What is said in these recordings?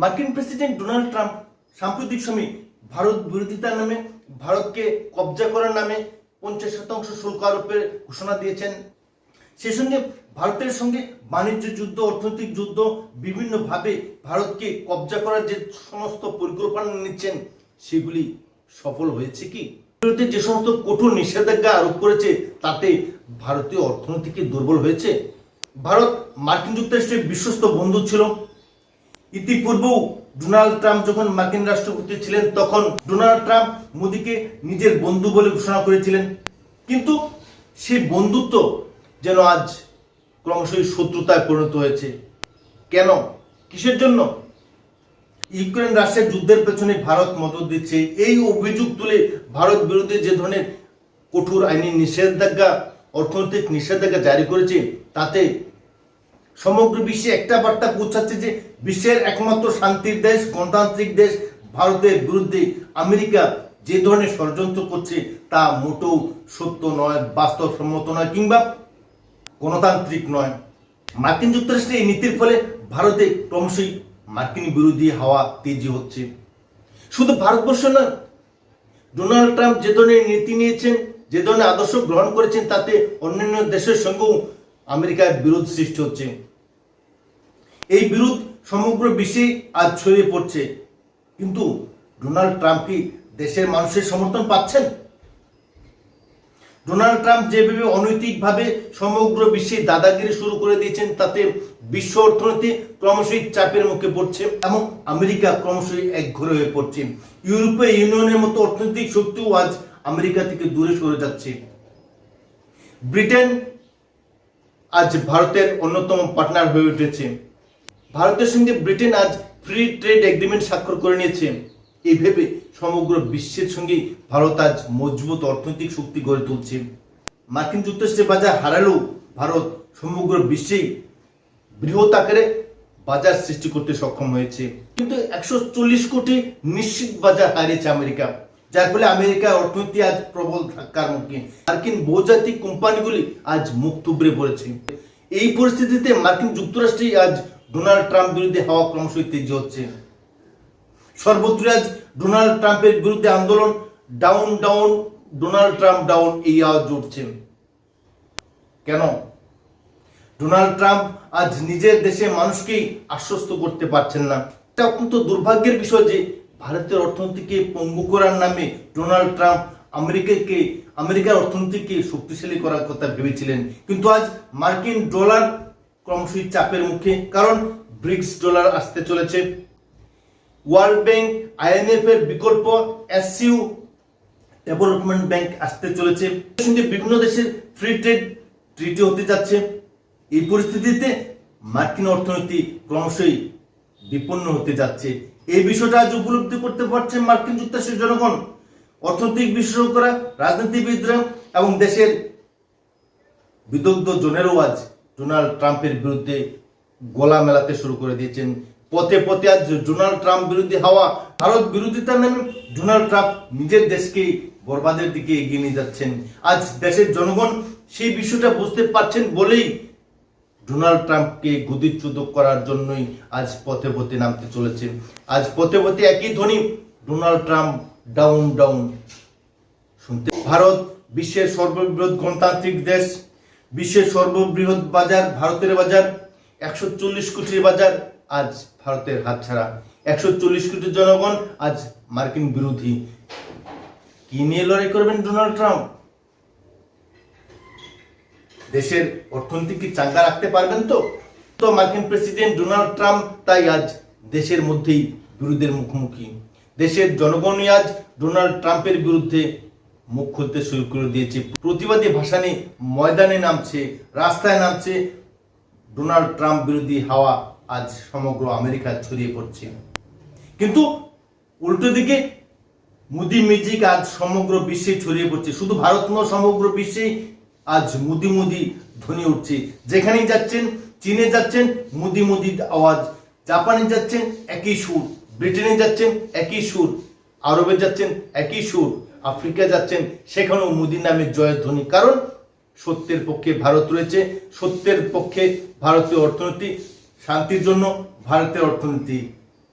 মার্কিন president Donald Trump সাম্প্রতিক সময়ে ভারত বিরোধিতার নামে, ভারতকে কবজা করার নামে পঞ্চাশ শতাংশ শুল্ক আরোপের ঘোষণা দিয়েছেন। সেই সঙ্গে ভারতের সঙ্গে বাণিজ্য যুদ্ধ, অর্থনৈতিক যুদ্ধ বিভিন্নভাবে ভারতকে কবজা করার যে সমস্ত পরিকল্পনা নিচ্ছেন, সেগুলি সফল হয়েছে কি? বিরুদ্ধে যে সমস্ত কঠোর নিষেধাজ্ঞা আরোপ করেছে, তাতে ভারতীয় অর্থনীতি কি দুর্বল হয়েছে। ভারত মার্কিন যুক্তরাষ্ট্রের বিশ্বস্ত বন্ধু ছিল ইতিপূর্বেও ডোনাল্ড ট্রাম্প যখন মার্কিন রাষ্ট্রপতি ছিলেন, তখন ডোনাল্ড ট্রাম্প মোদীকে নিজের বন্ধু বলে ঘোষণা করেছিলেন। কিন্তু সেই বন্ধুত্ব যেন আজ ক্রমশই শত্রুতায় পরিণত হয়েছে। কেন? কিসের জন্য? ইউক্রেন রাশিয়ার যুদ্ধের পেছনে ভারত মদত দিচ্ছে। এই অভিযোগ তুলে ভারত বিরুদ্ধে যে ধরনের কঠোর আইনি নিষেধাজ্ঞা, অর্থনৈতিক নিষেধাজ্ঞা জারি করেছে, তাতে সমগ্র বিশ্বে একটা বার্তা পৌঁছাচ্ছে যে বিশ্বের একমাত্র শান্তির দেশ, গণতান্ত্রিক দেশ, ভারতের বিরুদ্ধে আমেরিকা যে ধরনের ষড়যন্ত্র করছে তা মোটেও সত্য নয়, বাস্তবসম্মত নয় কিংবা গণতান্ত্রিক নয়। মার্কিন যুক্তরাষ্ট্রের এই নীতির ফলে ভারতে ক্রমশই মার্কিন বিরোধী হাওয়া তেজি হচ্ছে। শুধু ভারতবর্ষ নয়, ডোনাল্ড ট্রাম্প যে ধরনের নীতি নিয়েছেন, যে ধরনের আদর্শ গ্রহণ করেছেন, তাতে অন্যান্য দেশের সঙ্গেও আমেরিকার বিরোধ সৃষ্টি হচ্ছে। এই বিরোধ সমগ্র বিশ্বে আজ ছড়িয়ে পড়ছে। কিন্তু ডোনাল্ড ট্রাম্প কি দেশের মানুষের সমর্থন পাচ্ছেন? ডোনাল্ড ট্রাম্প যেভাবে অনৈতিকভাবে সমগ্র বিশ্বে দাদাগিরি শুরু করে দিয়েছেন, তাতে বিশ্ব অর্থনীতি ক্রমশই চাপের মুখে পড়ছে এবং আমেরিকা ক্রমশই একঘরে হয়ে পড়ছে। ইউরোপীয় ইউনিয়নের মতো অর্থনৈতিক শক্তিও আজ আমেরিকা থেকে দূরে সরে যাচ্ছে। ব্রিটেন আজ ভারতের অন্যতম পার্টনার হয়ে উঠেছে। ভারতের সঙ্গে ব্রিটেন আজ ফ্রি ট্রেড এগ্রিমেন্ট স্বাক্ষর করে নিয়েছে। এই ভেবে সমগ্র বিশ্বের সঙ্গে ভারত আজ মজবুত অর্থনৈতিক শক্তি গড়ে তুলছে। মার্কিন যুক্তরাষ্ট্রের বাজার হারালেও ভারত সমগ্র বিশ্বেই বৃহৎ আকারে বাজার সৃষ্টি করতে সক্ষম হয়েছে। কিন্তু একশো চল্লিশ কোটি নিশ্চিত বাজার হারিয়েছে আমেরিকা, যার ফলে আমেরিকার অর্থনীতি আজ প্রবল ধাক্কার মুখে। মার্কিন বহুজাতিক কোম্পানিগুলি আজ মুখ তুবড়ে পড়েছে। এই পরিস্থিতিতে মার্কিন যুক্তরাষ্ট্রেই আজ ডোনাল্ড ট্রাম্প বিরুদ্ধে হাওয়া ক্রমশই তেজি হচ্ছে। সর্বত্র আজ ডোনাল্ড ট্রাম্পের বিরুদ্ধে আন্দোলন, down down, Donald Trump down, এই আওয়াজ উঠছে। কেন? ডোনাল্ড ট্রাম্প আজ নিজের দেশে মানুষকেই আশ্বস্ত করতে পারছেন না। এটা অত্যন্ত দুর্ভাগ্যের বিষয় যে ভারতের অর্থনীতিকে পঙ্গু করার নামে ডোনাল্ড ট্রাম্প আমেরিকাকে, আমেরিকার অর্থনীতিকে শক্তিশালী করার কথা ভেবেছিলেন। কিন্তু আজ মার্কিন ডলার ক্রমশই চাপের মুখে, কারণ ব্রিক্স ডলার আসতে চলেছে। ওয়ার্ল্ড ব্যাংক আইএমএফ এর বিকল্প এসইউ ডেভেলপমেন্ট ব্যাংক আসতে চলেছে। সঙ্গে বিভিন্ন দেশের ফ্রি ট্রেড ট্রিটি হতে যাচ্ছে। এই পরিস্থিতিতে মার্কিন অর্থনীতি ক্রমশই বিপন্ন হতে যাচ্ছে। এই বিষয়টা আজ উপলব্ধি করতে পারছে মার্কিন যুক্তরাষ্ট্রের জনগণ। অর্থনৈতিক বিশেষজ্ঞরা রাজনীতিবিদরা এবং দেশের বিদগ্ধ জনেরও আজ ডোনাল্ড ট্রাম্পের বিরুদ্ধে গলা মেলাতে শুরু করে দিয়েছেন। পথে পথে আজ ডোনাল্ড ট্রাম্প বিরোধী হওয়া, ভারত বিরোধিতার নামে ডোনাল্ড ট্রাম্প নিজের দেশকে বরবাদের দিকে এগিয়ে নিয়ে যাচ্ছেন। আজ দেশের জনগণ সেই বিষয়টা বুঝতে পারছেন বলেই ডোনাল্ড ট্রাম্পকে গদিচ্যুত করার জন্যই আজ পথে পথে নামতে চলেছে আজ পথে পথে একই ধ্বনি, ডোনাল্ড ট্রাম্প ডাউন ডাউন। শুনতে ভারত বিশ্বের সর্ববৃহৎ গণতান্ত্রিক দেশ। বিশ্বের সর্ববৃহৎ বাজার ভারতের বাজার, একশো চল্লিশ কোটির বাজার আজ ভারতের হাতছাড়া। একশো চল্লিশ কোটি জনগণ আজ মার্কিন বিরোধী। কি নিয়ে লড়াই করবেন ডোনাল্ড ট্রাম্প? দেশের অর্থনীতি কি চাঙ্গা রাখতে পারবেন তো? তো মার্কিন প্রেসিডেন্ট ডোনাল্ড ট্রাম্প তাই আজ দেশের মধ্যেই বিরোধের মুখোমুখি। দেশের জনগণই আজ ডোনাল্ড ট্রাম্পের বিরুদ্ধে মুখ খুলতে শুরু করে দিয়েছে। প্রতিবাদী ভাষা নিয়ে ময়দানে নামছে, রাস্তায় নামছে। ডোনাল্ড ট্রাম্প বিরোধী হাওয়া আজ সমগ্র আমেরিকা ছড়িয়ে পড়ছে। কিন্তু উল্টো দিকে মুদি মিউজিক আজ সমগ্র বিশ্বে ছড়িয়ে পড়ছে। শুধু ভারত নয়, সমগ্র বিশ্বে আজ মুদি মুদি ধ্বনি উঠছে। যেখানেই যাচ্ছেন, চীনে যাচ্ছেন, মুদি মুদি আওয়াজ। জাপানে যাচ্ছেন, একই সুর। ব্রিটেনে যাচ্ছেন, একই সুর। আরবে যাচ্ছেন, একই সুর। আফ্রিকা যাচ্ছেন, সেখানেও মুদি নামে জয়ধ্বনি কারণ সত্যের পক্ষে ভারত রয়েছে, সত্যের পক্ষে ভারতীয় অর্থনীতি, শান্তির জন্য ভারতের অর্থনীতি।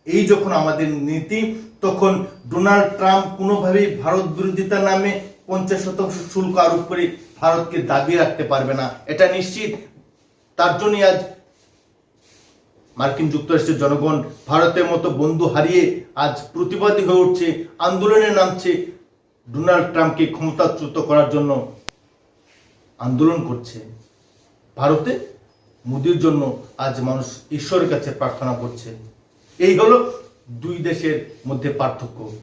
এই যখন আমাদের নীতি, তখন ডোনাল্ড ট্রাম্প কোনোভাবেই ভারত বিরোধিতার নামে পঞ্চাশ শতাংশ শুল্ক আরোপ করে ভারতকে দাবি রাখতে পারবে না। এটা নিশ্চিত। তার জন্যই আজ মার্কিন যুক্তরাষ্ট্রের জনগণ ভারতের মতো বন্ধু হারিয়ে আজ প্রতিবাদী হয়ে উঠছে, আন্দোলনে নামছে ডোনাল্ড ট্রাম্পকে ক্ষমতাচ্যুত করার জন্য আন্দোলন করছে। ভারতে মোদির জন্য আজ মানুষ ঈশ্বরের কাছে প্রার্থনা করছে। এই হলো দুই দেশের মধ্যে পার্থক্য।